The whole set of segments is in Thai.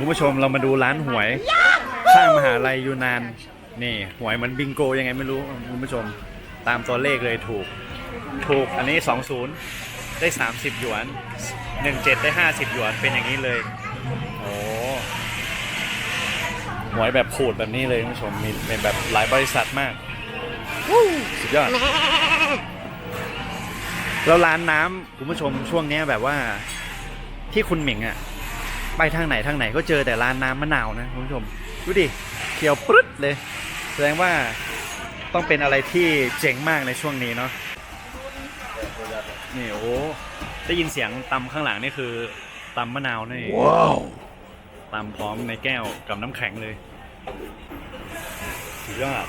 คุณผู้ชมเรามาดูร้านหวย ข้างมหาลัยยูนาน นี่หวยเหมันบิงโกยังไงไม่รู้คุณผู้ชมตามตัวเลขเลยถูก ถูกอันนี้ 20 ได้ 30 หยวน 17 ได้ 50 หยวนเป็นอย่างนี้เลย โอ้หวยแบบขูดแบบนี้เลยคุณผู้ชมมีเป็นแบบหลายบริษัทมากวู้สุดยอดแล้วร้านน้ำคุณผู้ชมช่วงเนี้ยแบบว่าที่คุณหมิงอะ ไปทางไหนทางไหนก็เจอแต่ร้านน้ำมะนาวนะคุณผู้ชมดูดิเขียวปรึ๊ดเลย แสดงว่าต้องเป็นอะไรที่เจ๋งมากในช่วงนี้เนาะนี่โอ้โหได้ยินเสียงตำข้างหลังนี่คือตำมะนาวนี่ว้าวตำพร้อมในแก้วกับน้ำแข็งเลยสุดยอด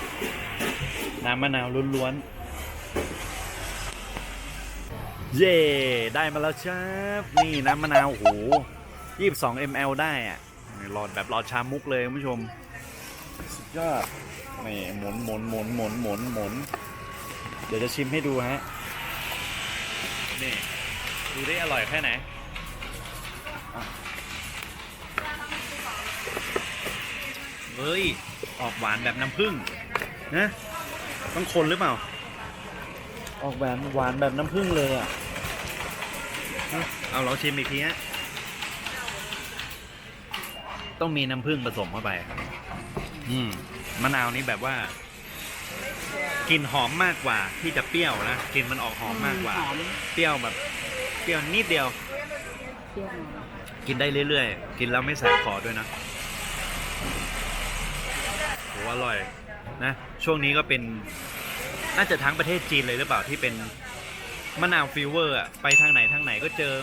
น้ำมะนาวล้วนๆเย่ได้มาแล้วครับนี่น้ำมะนาวโอ้ โห22 ml ได้อะนี่หลอดแบบหลอดชามุกเลยคุณผู้ชม สุดยอด นี่หมุนหมุนหมุนหมุนหมุนหมุน เดี๋ยวจะชิมให้ดูฮะ นี่ ดูได้อร่อยแค่ไหนอะเฮ้ย ออกหวานแบบน้ำผึ้งนะ ต้องคนหรือเปล่า ออกหวานหวานแบบน้ำผึ้งเลยอะ เอาเราชิมอีกทีฮะ ต้องมีน้ำผึ้งผสมเข้าไป อืมมะนาวนี้แบบว่ากลิ่นหอมมากกว่าที่จะเปรี้ยวนะกลิ่นมันออกหอมมากกว่า หอมเปรี้ยวแบบ เปรี้ยวนิดเดียว เปรี้ยวหน่อยกินได้เรื่อยๆ กินแล้วไม่แสบคอด้วยนะโหอร่อยนะ ช่วงนี้ก็เป็นน่าจะทั้งประเทศจีนเลยหรือเปล่าที่เป็นมะนาวฟิวเวอร์อะไปทางไหนทางไหนก็เจอ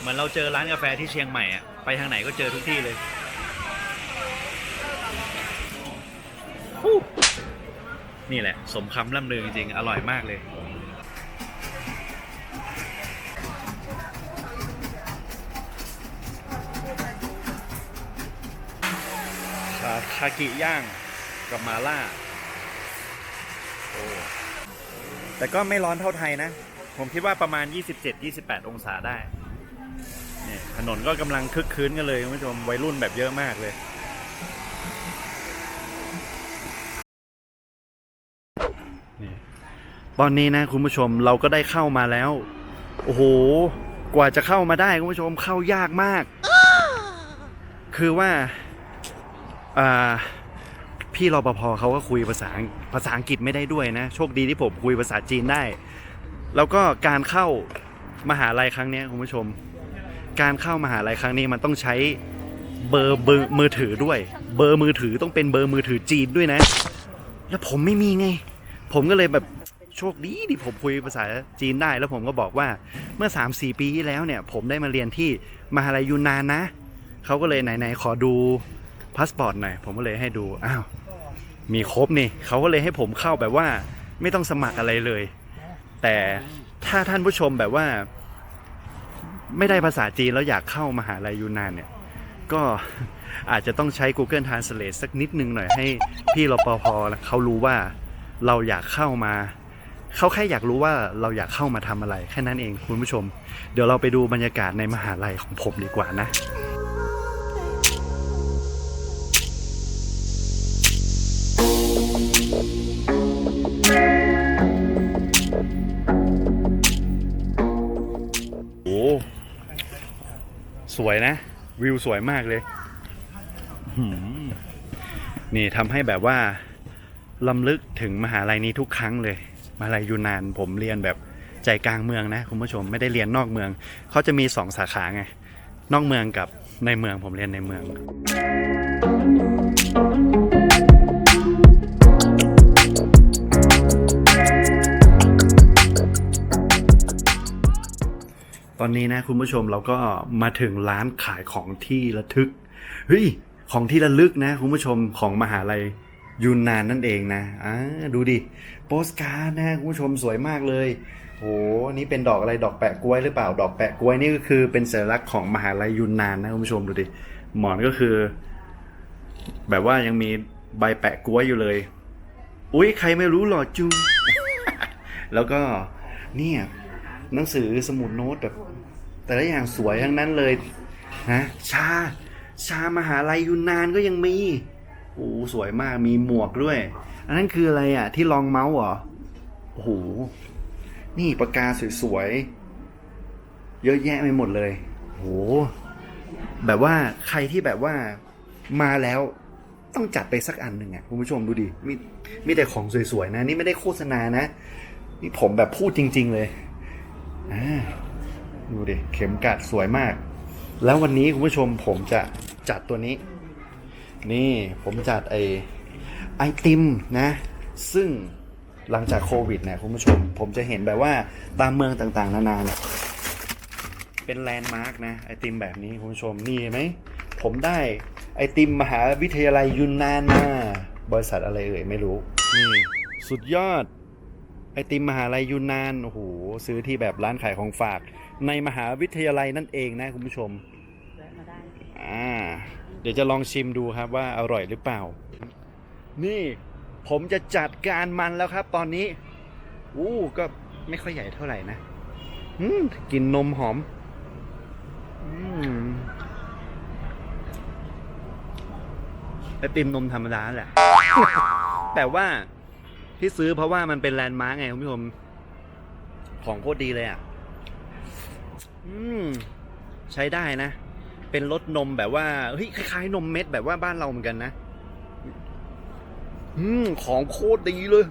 เหมือนเราเจอร้านกาแฟที่เชียงใหม่อะไปทางไหนก็เจอทุกที่เลย นี่แหละ สมคำล่ำลือจริงๆ อร่อยมากเลยชาคากิย่างกับมาล่า แต่ก็ไม่ร้อนเท่าไทยนะ ผมคิดว่าประมาณ 27-28 องศาได้ เนี่ยถนนก็กำลังคึกคืนกันเลยคุณผู้ชมวัยรุ่นแบบเยอะมากเลย ตอนนี้นะคุณผู้ชมเราก็ได้เข้ามาแล้ว โอ้โห กว่าจะเข้ามาได้คุณผู้ชมเข้ายากมาก คือว่าอ่าพี่รปภเขาก็คุยภาษาภาษาอังกฤษไม่ได้ด้วยนะ โชคดีที่ผมคุยภาษาจีนได้ แล้วก็การเข้ามหาลัยครั้งนี้คุณผู้ชม การเข้ามหาลัยครั้งนี้มันต้องใช้เบอร์เบอร์มือถือด้วย เบอร์มือถือต้องเป็นเบอร์มือถือจีนด้วยนะ แล้วผมไม่มีไง ผมก็เลยแบบ โชคดีที่ผมคุยภาษาจีนได้ แล้วผมก็บอกว่าเมื่อ 3-4 ปีที่แล้วเนี่ย ผมได้มาเรียนที่มหาลัยยูนานนะเขาก็เลยไหนๆขอดูพาสปอร์ตหน่อยผมก็เลยให้ดูอ้าวมีครบนี่เขาก็เลยให้ผมเข้าแบบว่าไม่ต้องสมัครอะไรเลย แต่ถ้าท่านผู้ชมแบบว่า ไม่ได้ภาษาจีนแล้วอยากเข้ามหาลัยยูนนานเนี่ย ก็อาจจะต้องใช้ Google Translate สักนิดนึงหน่อยให้พี่รปภเขารู้ว่าเราอยากเข้ามา เขาแค่อยากรู้ว่าเราอยากเข้ามาทำอะไรแค่นั้นเองคุณผู้ชม เดี๋ยวเราไปดูบรรยากาศในมหาลัยของผมดีกว่านะโอ้สวยนะ วิวสวยมากเลยนี่ทำให้แบบว่าลำลึกถึงมหาลัยนี้ทุกครั้งเลย มหาลัยยูนาน ผมเรียนแบบใจกลางเมืองนะคุณผู้ชมไม่ได้เรียนนอกเมือง เขาจะมีสองสาขาไง นอกเมืองกับในเมืองผมเรียนในเมืองตอนนี้นะคุณผู้ชมเราก็มาถึงร้านขายของที่ระทึก เฮ้ย ของที่ระลึกนะคุณผู้ชมของมหาลัย ยูนนานนั่นเองนะอ่าดูดิโปสการ์ดนะคุณผู้ชมสวยมากเลยโหนี่เป็นดอกอะไรดอกแปะกล้วยหรือเปล่า ดอกแปะกล้วยนี่ก็คือเป็นสัญลักษณ์ของมหาลัยยูนนานนะคุณผู้ชมดูดิหมอนก็คือ แบบว่ายังมีใบแปะกล้วยอยู่เลย อุ๊ยใครไม่รู้หรอจู แล้วก็เนี่ยหนังสือสมุดโน้ตแบบแต่ละอย่างสวยทั้งนั้นเลยนะชา ชามหาลัยยูนนานก็ยังมี โอ้สวยมากมีหมวกด้วย อันนั้นคืออะไรอะ ที่รองเมาส์เหรอโอ้โหนี่ปากกาสวยๆเยอะแยะไปหมดเลยโอ้โหแบบว่าใครที่แบบว่ามาแล้วต้องจัดไปสักอันหนึ่งอะคุณผู้ชมดูดิมีมีแต่ของสวยๆนะ นี่ไม่ได้โฆษณานะ นี่ผมแบบพูดจริง ๆเลยอ่าดูดิเข็มกัดสวยมาก แล้ววันนี้คุณผู้ชมผมจะจัดตัวนี้ นี่ผมจัดไอไอติมนะ ซึ่งหลังจากโควิดเนี่ยคุณผู้ชม ผมจะเห็นแบบว่าตามเมืองต่างๆ นานาเนี่ยเป็นแลนด์มาร์กนะ ไอติมแบบนี้คุณผู้ชมนี่เห็นไหม ผมได้ไอติมมหาวิทยาลัยยุนนานมาบริษัทอะไรเอ่ยไม่รู้ นี่ สุดยอด ไอติมมหาลัยยูนนานโอ้โหซื้อที่แบบร้านขายของฝาก ในมหาวิทยาลัยนั่นเองนะคุณผู้ชมอ่า เดี๋ยวจะลองชิมดูครับว่าอร่อยหรือเปล่า นี่ผมจะจัดการมันแล้วครับ ตอนนี้ อู้ก็ไม่ค่อยใหญ่เท่าไหร่นะอืมกลินนมหอมอืมไอติมนมธรรมดาแหละ แต่ว่าที่ซื้อเพราะว่ามันเป็นแลนด์มาร์กไงคุณผู้ชม ของโคตรดีเลยอะ อืม ใช้ได้นะ เป็นรสนมแบบว่าเฮ้ยคล้ายๆนมเม็ดแบบว่าบ้านเราเหมือนกันนะ อืมของโคตรดีเลย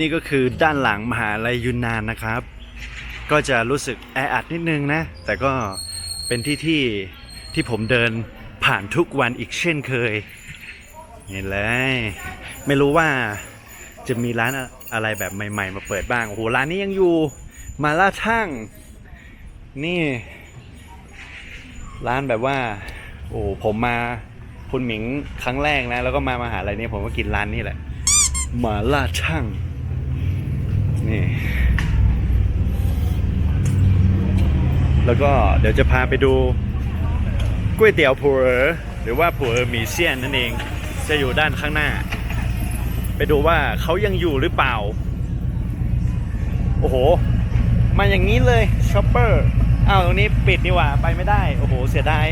นี่ก็คือด้านหลังมหาลัยยุนนานนะครับ ก็จะรู้สึกแออัดนิดนึงนะ แต่ก็เป็นที่ที่ที่ผมเดินผ่านทุกวันอีกเช่นเคยนี่เลยไม่รู้ว่าจะมีร้านอะไรแบบใหม่ ๆ มาเปิดบ้างโอ้โหร้านนี้ยังอยู่มาล่าช่างนี่ ร้านแบบว่า โอ้ผมมาคุณหมิงครั้งแรกนะ แล้วก็มามหาลัยนี้ผมก็กินร้านนี้แหละมาล่าช่าง นี่ แล้วก็เดี๋ยวจะพาไปดูก๋วยเตี๋ยวผัวหรือว่าผัวหมี่เซียนนั่นเอง จะอยู่ด้านข้างหน้า ไปดูว่าเขายังอยู่หรือเปล่า โอ้โห มาอย่างนี้เลยช็อปเปอร์อ้าวตรงนี้ปิดนี่หว่าไปไม่ได้ โอ้โห เสียดาย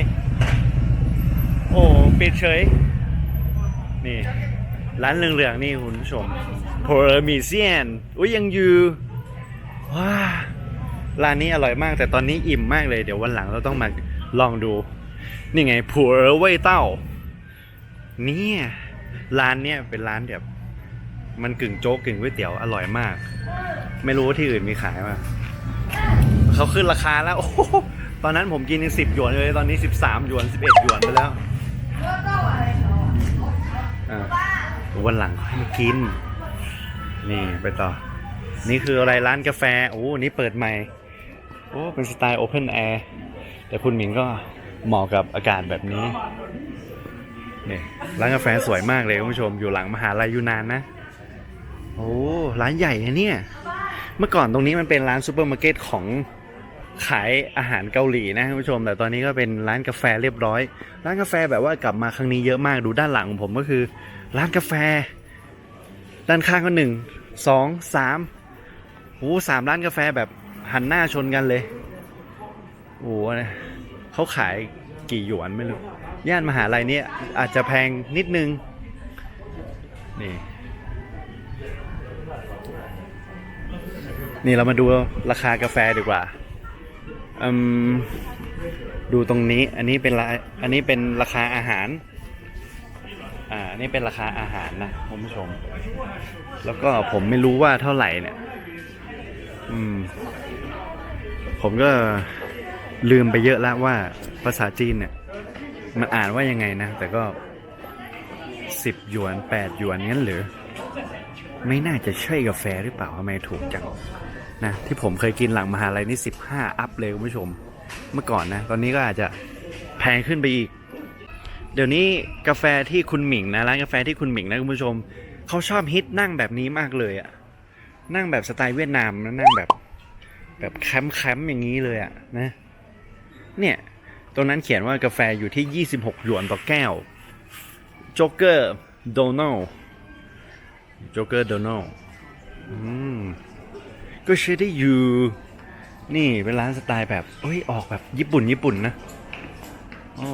โอ้ปิดเฉย นี่ ร้านเหลืองๆนี่คุณผู้ชม โพลมีเซียนอุ้ยยังอยู่ว้าร้านนี้อร่อยมาก แต่ตอนนี้อิ่มมากเลยเดี๋ยววันหลังเราต้องมาลองดู นี่ไงผัวเว่ยเต้าเนี่ยร้านเนี้ยเป็นร้านแบบมันกึ่งโจ๊กกึ่งก๋วยเตี๋ยวอร่อยมาก ไม่รู้ว่าที่อื่นมีขายป่ะเขาขึ้นราคาแล้ว โอ้ตอนนั้นผมกินสิบหยวนเลยตอนนี้สิบสามหยวนสิบเอ็ดหยวนไปแล้วอ่าวันหลังค่อยมากิน นี่ไปต่อ นี่คืออะไรร้านกาแฟ โอ้นี่เปิดใหม่ โอ้ เป็นสไตล์โอเพนแอร์ แต่คุณหมิงก็เหมาะกับอากาศแบบนี้ นี่ร้านกาแฟสวยมากเลยคุณผู้ชม อยู่หลังมหาลัยยูนานนะ โอ้ ร้านใหญ่นะเนี่ย เมื่อก่อนตรงนี้มันเป็นร้านซูเปอร์มาร์เก็ตของขายอาหารเกาหลีนะคุณผู้ชม แต่ตอนนี้ก็เป็นร้านกาแฟเรียบร้อย ร้านกาแฟแบบว่ากลับมาครั้งนี้เยอะมากดูด้านหลังของผมก็คือ ร้านกาแฟ ด้านข้างก็หนึ่ง สองสามโอ้สามร้านกาแฟแบบหันหน้าชนกันเลยโอ้เขาขายกี่หยวนไม่รู้ ย่านมหาลัยเนี่ยอาจจะแพงนิดนึง นี่ นี่เรามาดูราคากาแฟดีกว่าอืมดูตรงนี้ อันนี้เป็นราอันนี้เป็นราคาอาหาร อ่านี่เป็นราคาอาหารนะคุณผู้ชม แล้วก็ผมไม่รู้ว่าเท่าไหร่เนี่ย อืม ผมก็ลืมไปเยอะแล้วว่าภาษาจีนเนี่ย มันอ่านว่ายังไงนะ แต่ก็สิบหยวนแปดหยวนงั้นหรือ ไม่น่าจะใช่กาแฟหรือเปล่าทำไมถูกจังนะที่ผมเคยกินหลังมหาลัยนี่15อัพเลยคุณผู้ชม เมื่อก่อนนะ ตอนนี้ก็อาจจะแพงขึ้นไปอีก เดี๋ยวนี้กาแฟที่คุณหมิงนะร้านกาแฟที่คุณหมิงนะคุณผู้ชมเขาชอบฮิตนั่งแบบนี้มากเลยอะนั่งแบบสไตล์เวียดนามนะนั่งแบบ แบบแคมป์แคมป์อย่างนี้เลยอะนะ เนี่ย ตรงนั้นเขียนว่ากาแฟอยู่ที่ 26 หยวนต่อแก้วโจ๊กเกอร์โดนัลโจ๊กเกอร์โดนัลอืมก็ใช้ได้อยู่นี่เป็นร้านสไตล์แบบเอ้ยออกแบบญี่ปุ่นญี่ปุ่นนะอ๋อ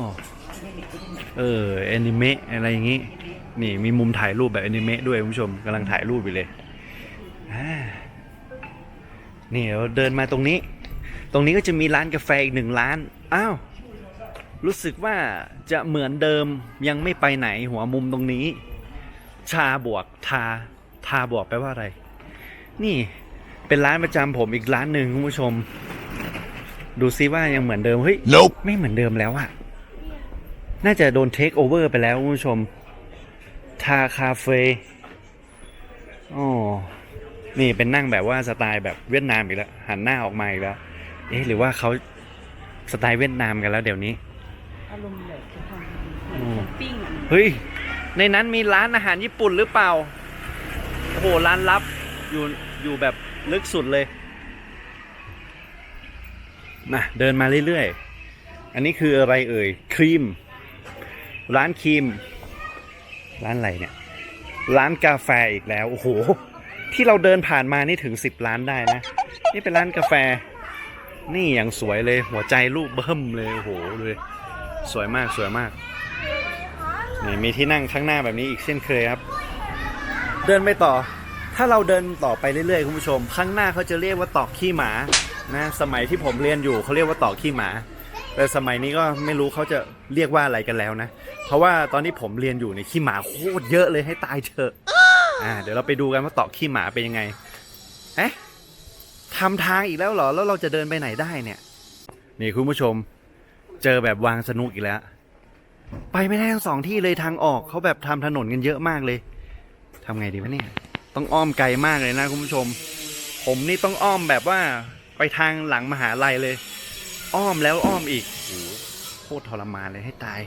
เออแอนิเมะอะไรอย่างงี้ นี่มีมุมถ่ายรูปแบบแอนิเมะด้วยคุณผู้ชมกำลังถ่ายรูปอยู่เลยอ่านี่เราเดินมาตรงนี้ ตรงนี้ก็จะมีร้านกาแฟอีกหนึ่งร้าน อ้าว รู้สึกว่าจะเหมือนเดิมยังไม่ไปไหนหัวมุมตรงนี้ ชาบวกทา ทาบวกแปลว่าอะไร นี่เป็นร้านประจำผมอีกร้านหนึ่งคุณผู้ชม ดูซิว่ายังเหมือนเดิม เฮ้ย Nope. ไม่เหมือนเดิมแล้วอะ น่าจะโดนเทคโอเวอร์ไปแล้วคุณผู้ชม ทาคาเฟ่อ๋อนี่เป็นนั่งแบบว่าสไตล์แบบเวียดนามอีกแล้ว หันหน้าออกมาอีกแล้ว เอ๊ะหรือว่าเขาสไตล์เวียดนามกันแล้วเดี๋ยวนี้ อารมณ์แบบทำอืมปิ้งอะเฮ้ย ในนั้นมีร้านอาหารญี่ปุ่นหรือเปล่า โอ้โห ร้านลับ อยู่ อยู่แบบลึกสุดเลยนะเดินมาเรื่อยๆ อันนี้คืออะไรเอ่ย ครีม ร้านครีม ร้านอะไรเนี่ย ร้านกาแฟอีกแล้ว โอ้โห ที่เราเดินผ่านมานี่ถึงสิบร้านได้นะ นี่เป็นร้านกาแฟ นี่อย่างสวยเลย หัวใจรูปเบิ่มเลย โอ้โหเลย สวยมากสวยมากนี่มีที่นั่งข้างหน้าแบบนี้อีกเช่นเคยครับ เดินไปต่อ ถ้าเราเดินต่อไปเรื่อยๆคุณผู้ชม ข้างหน้าเขาจะเรียกว่าตอกขี้หมา นะ สมัยที่ผมเรียนอยู่เขาเรียกว่าตอกขี้หมา แต่สมัยนี้ก็ไม่รู้เขาจะเรียกว่าอะไรกันแล้วนะ เพราะว่าตอนที่ผมเรียนอยู่ในยขี้หมาโคตรเยอะเลยให้ตายเถอะอ่าเดี๋ยวเราไปดูกันว่าตอกขี้หมาเป็นยังไงเอ๊ะทำทางอีกแล้วเหรอ แล้วเราจะเดินไปไหนได้เนี่ย นี่คุณผู้ชม เจอแบบวางสนุกอีกแล้ว ไปไม่ได้ทั้งสองที่เลยทางออกเขาแบบทำถนนกันเยอะมากเลยทำไงดีวะเนี่ย ต้องอ้อมไกลมากเลยนะคุณผู้ชม ผมนี่ต้องอ้อมแบบว่าไปทางหลังมหาลัยเลย อ้อมแล้วอ้อมอีกโอ้โหโคตรทรมานเลยให้ตาย